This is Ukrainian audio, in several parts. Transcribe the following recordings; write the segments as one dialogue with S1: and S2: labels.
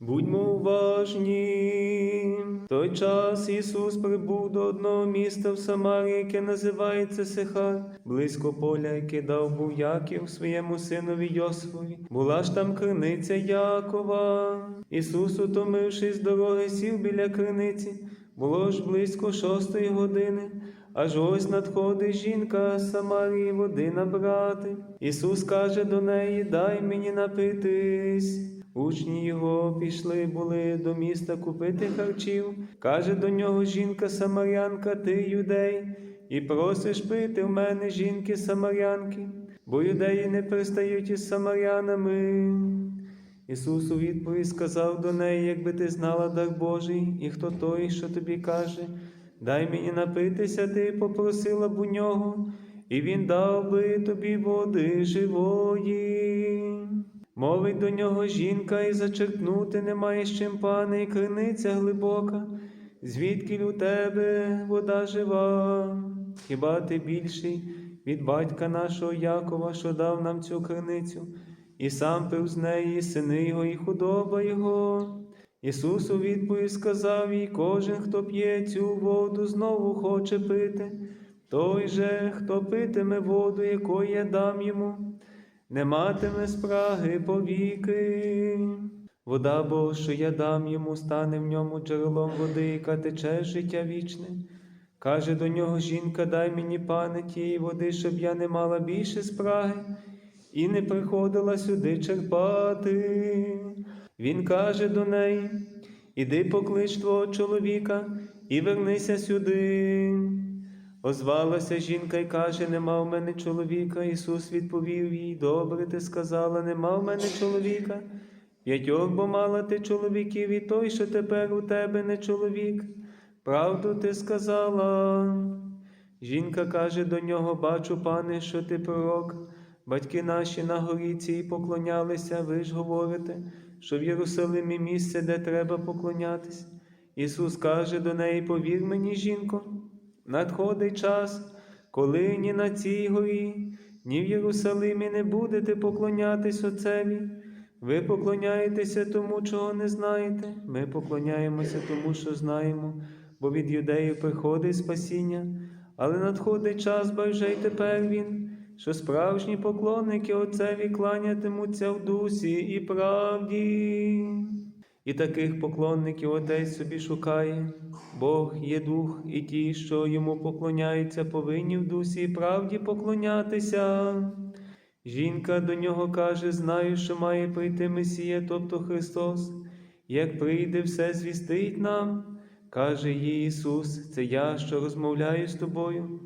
S1: Будьмо уважні. В той час Ісус прибув до одного міста в Самарії, яке називається Сихар, близько поля, яке дав був Яків своєму синові Йосифові. Була ж там криниця Якова. Ісус, утомившись з дороги, сів біля криниці. Було ж близько шостої години. Аж ось надходить жінка Самарії води набрати. Ісус каже до неї: Дай мені напитись. Учні його пішли були до міста купити харчів. Каже до нього жінка Самарянка, ти юдей, і просиш пити в мене жінки Самарянки, бо юдеї не пристають із самарянами. Ісус у відповідь сказав до неї, якби ти знала дар Божий, і хто той, що тобі каже, дай мені напитися, ти попросила б у нього, і він дав би тобі води живої. Мовить до нього жінка, і зачерпнути немає з чим, пане, і криниця глибока, звідки у тебе вода жива, хіба ти більший від батька нашого Якова, що дав нам цю криницю, і сам пив з неї, і сини його, і худоба його. Ісус у відповідь сказав їй, кожен, хто п'є цю воду, знову хоче пити, той же, хто питиме воду, якої я дам йому, не матиме спраги повіки. Вода бо, що я дам йому, стане в ньому джерелом води, яка тече життя вічне. Каже до нього жінка, дай мені, пане, тієї води, щоб я не мала більше спраги, і не приходила сюди черпати. Він каже до неї, іди поклич твого чоловіка і вернися сюди. Озвалася жінка і каже: Нема в мене чоловіка. Ісус відповів їй: Добре, ти сказала, нема в мене чоловіка. П'ятьох бо мала ти чоловіків, і той, що тепер у тебе не чоловік. Правду ти сказала. Жінка каже до нього: Бачу, пане, що ти пророк. Батьки наші на горі цій поклонялися, ви ж говорите, що в Єрусалимі місце, де треба поклонятись. Ісус каже до неї: Повір мені, жінко, надходить час, коли ні на цій горі, ні в Єрусалимі не будете поклонятись Отцеві. Ви поклоняєтеся тому, чого не знаєте. Ми поклоняємося тому, що знаємо, бо від юдеїв приходить спасіння, але надходить час, бо вже й тепер він, що справжні поклонники Отцеві кланятимуться в дусі і правді. І таких поклонників Отець собі шукає. Бог є дух, і ті, що йому поклоняються, повинні в дусі і правді поклонятися. Жінка до нього каже: Знаю, що має прийти Месія, тобто Христос. Як прийде, все звістить нам. Каже їй Ісус, це я, що розмовляю з тобою.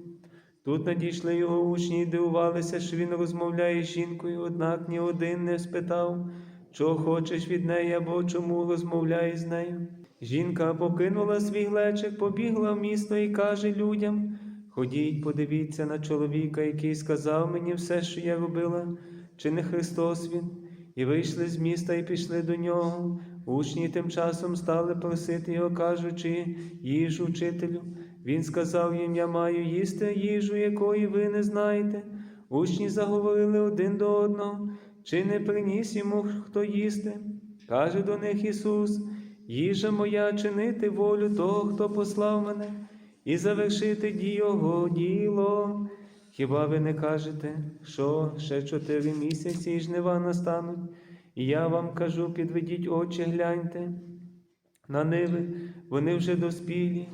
S1: Тут надійшли його учні і дивувалися, що він розмовляє з жінкою, однак ні один не спитав, чого хочеш від неї або чому розмовляє з нею. Жінка покинула свій глечик, побігла в місто і каже людям: Ходіть, подивіться на чоловіка, який сказав мені все, що я робила, чи не Христос він. І вийшли з міста і пішли до нього. Учні тим часом стали просити його, кажучи, їжу вчителю. Він сказав їм: Я маю їсти їжу, якої ви не знаєте. Учні заговорили один до одного, чи не приніс йому хто їсти. Каже до них Ісус: їжа моя чинити волю того, хто послав мене, і завершити його діло. Хіба ви не кажете, що ще чотири місяці і жнива настануть? І я вам кажу, підведіть очі, гляньте на ниви, вони вже доспілі.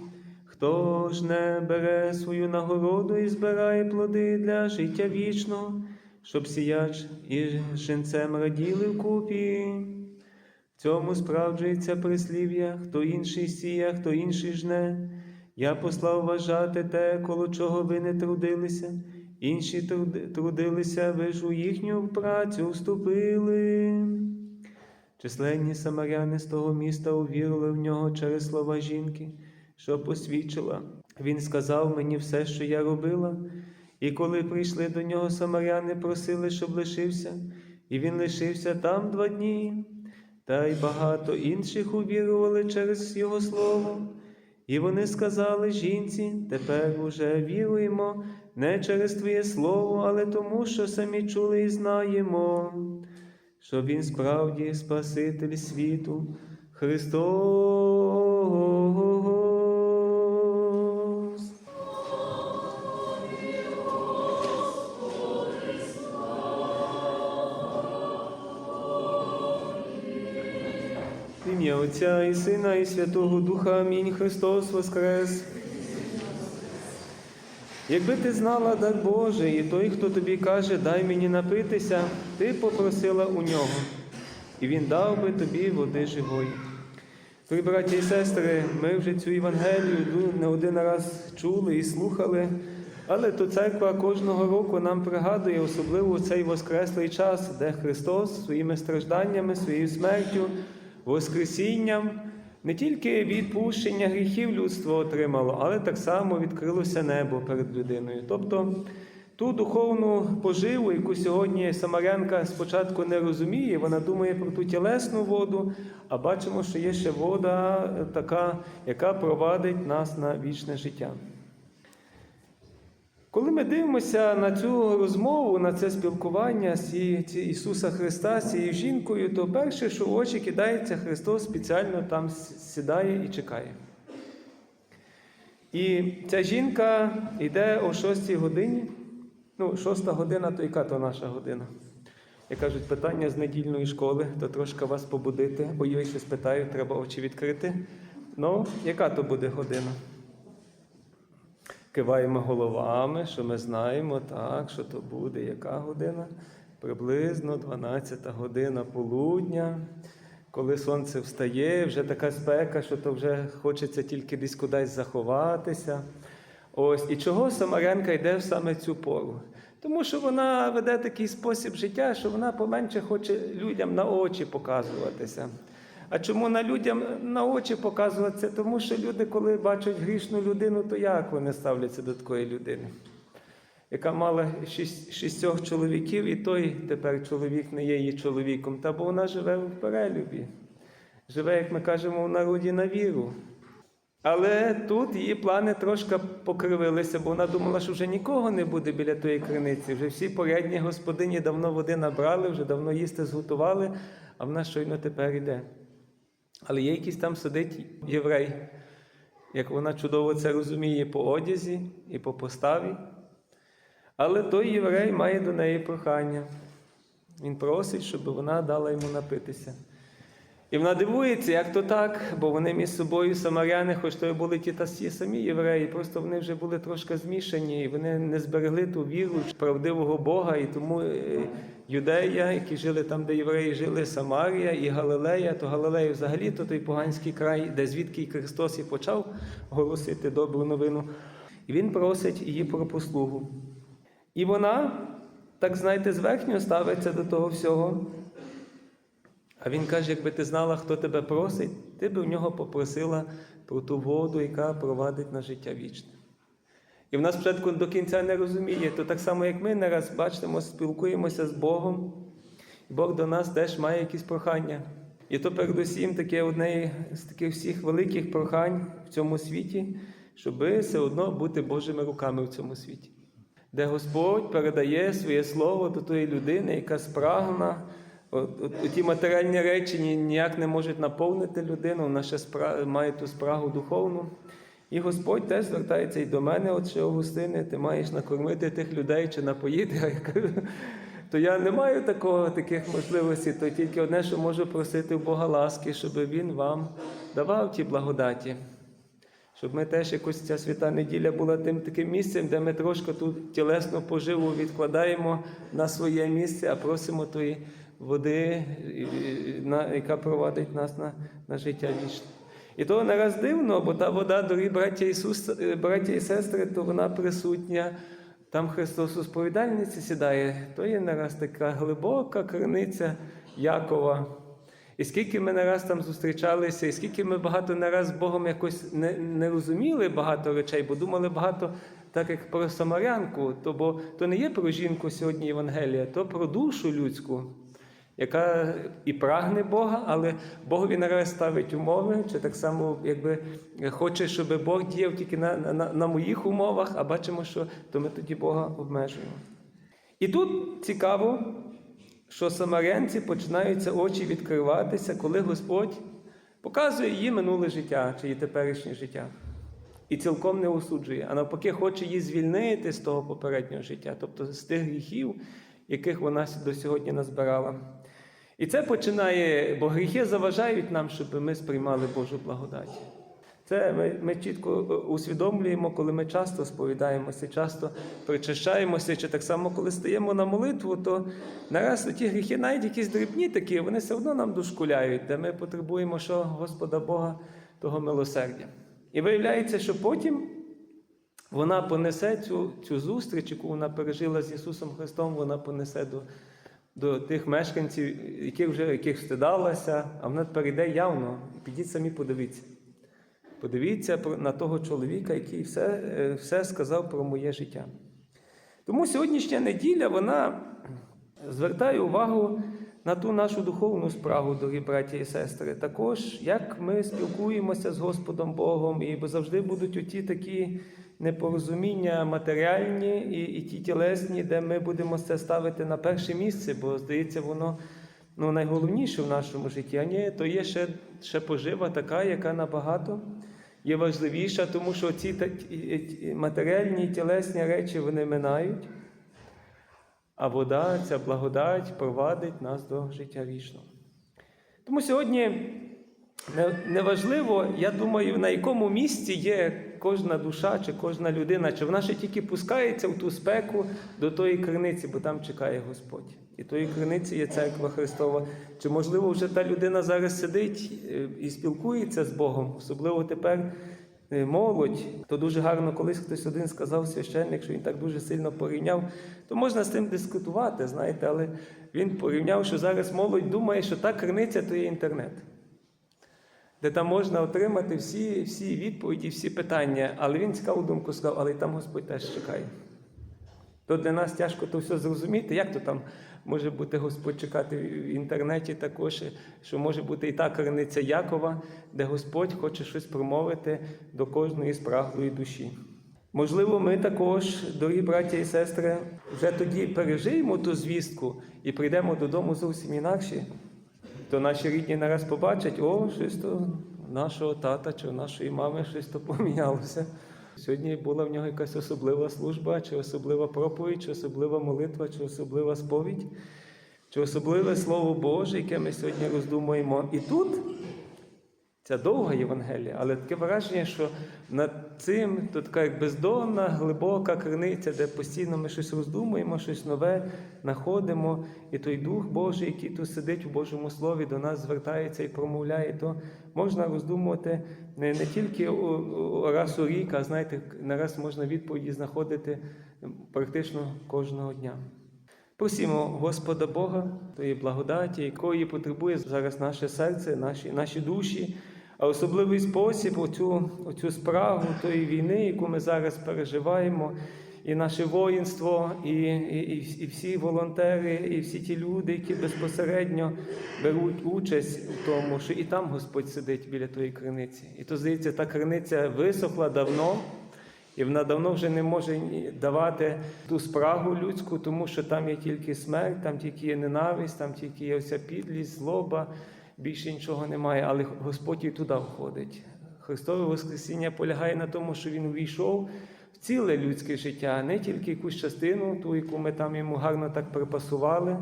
S1: Хто ж не бере свою нагороду і збирає плоди для життя вічного, щоб сіяч і женцем раділи вкупі. В цьому справджується прислів'я, хто інший сіє, хто інший жне. Я послав вважати те, коло чого ви не трудилися, інші трудилися, ви ж у їхню працю вступили. Численні самаряни з того міста увірили в нього через слова жінки, що посвідчила. Він сказав мені все, що я робила. І коли прийшли до нього самаряни, просили, щоб лишився, і він лишився там два дні. Та й багато інших увірували через його слово. І вони сказали жінці, тепер уже віруємо не через Твоє слово, але тому, що самі чули і знаємо, що Він справді Спаситель світу, Христос. Отця і Сина, і Святого Духа. Амінь. Христос Воскрес. Якби ти знала дар Божий, і той, хто тобі каже, дай мені напитися, ти попросила у нього, і він дав би тобі води живої. Дорогі браті і сестри, ми вже цю Євангелію не один раз чули і слухали, але то церква кожного року нам пригадує, особливо цей воскреслий час, де Христос своїми стражданнями, своєю смертю, Воскресінням не тільки відпущення гріхів людство отримало, але так само відкрилося небо перед людиною. Тобто ту духовну поживу, яку сьогодні Самарянка спочатку не розуміє, вона думає про ту тілесну воду, а бачимо, що є ще вода така, яка провадить нас на вічне життя. Коли ми дивимося на цю розмову, на це спілкування з Ісуса Христа з цією жінкою, то перше, що в очі кидається, Христос спеціально там сідає і чекає. І ця жінка йде о 6 годині. Ну, 6 година, то яка то наша година? Як кажуть, питання з недільної школи, то трошки вас побудити. Ой, я ще спитаю, треба очі відкрити. Ну, яка то буде година? Киваємо головами, що ми знаємо, так, що то буде, яка година? Приблизно 12 година полудня, коли сонце встає, вже така спека, що то вже хочеться тільки десь кудись заховатися. Ось і чого Самарянка йде в саме цю пору? Тому що вона веде такий спосіб життя, що вона поменше хоче людям на очі показуватися. А чому на людям на очі показуватися? Тому що люди, коли бачать грішну людину, то як вони ставляться до такої людини, яка мала шість, шістьох чоловіків, і той тепер чоловік не є її чоловіком, та бо вона живе в перелюбі, живе, як ми кажемо, в народі на віру. Але тут її плани трошки покривилися, бо вона думала, що вже нікого не буде біля тої криниці. Вже всі порядні господині давно води набрали, вже давно їсти зготували, а вона щойно тепер йде. Але є якийсь там сидить єврей, як вона чудово це розуміє по одязі і по поставі. Але той єврей має до неї прохання. Він просить, щоб вона дала йому напитися. І вона дивується, як то так, бо вони між собою самаряни, хоч то й були ті та всі самі євреї, просто вони вже були трошки змішані, і вони не зберегли ту віру правдивого Бога, і тому е, юдея, які жили там, де євреї жили, Самарія і Галилея, то Галилея взагалі то той поганський край, де звідки і Христос і почав голосити добру новину. І він просить її про послугу. І вона, так знаєте, зверхньо ставиться до того всього. А він каже, якби ти знала, хто тебе просить, ти би в нього попросила про ту воду, яка провадить на життя вічне. І в нас спочатку до кінця не розуміє, то так само, як ми не раз бачимо, спілкуємося з Богом, і Бог до нас теж має якісь прохання. І то передусім таке одне з таких всіх великих прохань в цьому світі, щоб все одно бути Божими руками в цьому світі, де Господь передає своє слово до тої людини, яка спрагна. Ті матеріальні речі ніяк не можуть наповнити людину, вона ще спра... має ту спрагу духовну. І Господь теж звертається і до мене, отче Августине, ти маєш накормити тих людей чи напоїти. А я кажу, то я не маю такого, таких можливостей, то тільки одне, що можу просити в Бога ласки, щоб Він вам давав ті благодаті. Щоб ми теж якось ця свята неділя була тим таким місцем, де ми трошки ту тілесну поживу відкладаємо на своє місце, а просимо тої води, і- і- яка провадить нас на, на життя вічне. І то не раз дивно, бо та вода, дорогі браття, Ісус, е, браття і сестри, то вона присутня. Там Христос у сповідальниці сідає, то є не раз така глибока криниця Якова. І скільки ми не раз там зустрічалися, і скільки ми багато не раз з Богом якось не, не розуміли багато речей, бо думали багато, так як про Самарянку, то бо то не є про жінку сьогодні Євангелія, то про душу людську, яка і прагне Бога, але Богові не раз ставить умови, чи так само якби хоче, щоб Бог діяв тільки на, на, на моїх умовах, а бачимо, що то ми тоді Бога обмежуємо. І тут цікаво, що самарянці починаються очі відкриватися, коли Господь показує її минуле життя чи її теперішнє життя. І цілком не осуджує, а навпаки, хоче її звільнити з того попереднього життя, тобто з тих гріхів, яких вона до сьогодні назбирала. І це починає, бо гріхи заважають нам, щоб ми сприймали Божу благодать. Це ми, ми чітко е, усвідомлюємо, коли ми часто сповідаємося, часто причащаємося, чи так само, коли стаємо на молитву, то нараз ті гріхи, навіть якісь дрібні такі, вони все одно нам дошкуляють, де ми потребуємо що Господа Бога, того милосердя. І виявляється, що потім вона понесе цю, цю зустріч, яку вона пережила з Ісусом Христом, вона понесе до, до тих мешканців, яких вже яких стидалася, а вона перейде явно. Підіть самі подивіться. Подивіться на того чоловіка, який все, е, все сказав про моє життя. Тому сьогоднішня неділя вона звертає увагу на ту нашу духовну справу, дорогі браті і сестри. Також, як ми спілкуємося з Господом Богом, і завжди будуть оті такі непорозуміння матеріальні і, і ті тілесні, де ми будемо це ставити на перше місце, бо здається, воно ну, найголовніше в нашому житті. А ні, то є ще, ще пожива така, яка набагато є важливіша, тому що ці матеріальні тілесні речі вони минають, а вода, ця благодать провадить нас до життя вічного. Тому сьогодні неважливо, я думаю, на якому місці є кожна душа чи кожна людина, чи вона ще тільки пускається в ту спеку до тої криниці, бо там чекає Господь. І тої криниці є церква Христова. Чи можливо вже та людина зараз сидить е, і спілкується з Богом, особливо тепер. Е, Молодь, то дуже гарно, колись хтось один сказав священник, що він так дуже сильно порівняв, то можна з тим дискутувати, знаєте, але він порівняв, що зараз молодь думає, що та криниця то є інтернет де там можна отримати всі, всі відповіді, всі питання. Але він цікаву думку сказав, але й там Господь теж чекає. То для нас тяжко то все зрозуміти, як то там може бути Господь чекати в інтернеті також, що може бути і та криниця Якова, де Господь хоче щось промовити до кожної спраглої душі. Можливо, ми також, дорогі браття і сестри, вже тоді пережиємо ту звістку і прийдемо додому зовсім інакші то наші рідні нараз побачать, о, щось то нашого тата чи нашої мами щось то помінялося. Сьогодні була в нього якась особлива служба, чи особлива проповідь, чи особлива молитва, чи особлива сповідь, чи особливе Слово Боже, яке ми сьогодні роздумуємо. І тут ця довга Євангелія, але таке враження, що над цим то така як бездонна, глибока криниця, де постійно ми щось роздумуємо, щось нове знаходимо, і той Дух Божий, який тут сидить у Божому Слові, до нас звертається і промовляє, то можна роздумувати не, не тільки раз у рік, а знаєте, нараз можна відповіді знаходити практично кожного дня. Просімо Господа Бога, тої благодаті, якої потребує зараз наше серце, наші, наші душі, а особливий спосіб оцю, оцю справу тої війни, яку ми зараз переживаємо, і наше воїнство, і, і, і, всі волонтери, і всі ті люди, які безпосередньо беруть участь у тому, що і там Господь сидить біля тої криниці. І то здається, та криниця висохла давно. І вона давно вже не може давати ту спрагу людську, тому що там є тільки смерть, там тільки є ненависть, там тільки є оця підлість, злоба, більше нічого немає. Але Господь і туди входить. Христове Воскресіння полягає на тому, що Він увійшов в ціле людське життя, не тільки якусь частину, ту, яку ми там йому гарно так припасували,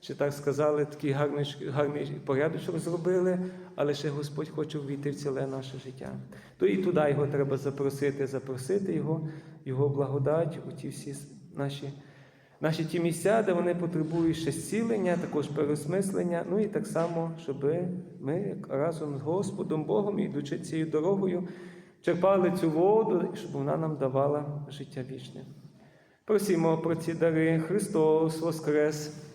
S1: чи так сказали, такий гарний, гарний порядочок зробили, але ще Господь хоче ввійти в ціле наше життя. То і туди його треба запросити, запросити його, його благодать у ті всі наші, наші ті місця, де вони потребують ще зцілення, також переосмислення. Ну і так само, щоб ми разом з Господом Богом, ідучи цією дорогою, черпали цю воду, щоб вона нам давала життя вічне. Просімо про ці дари Христос Воскрес!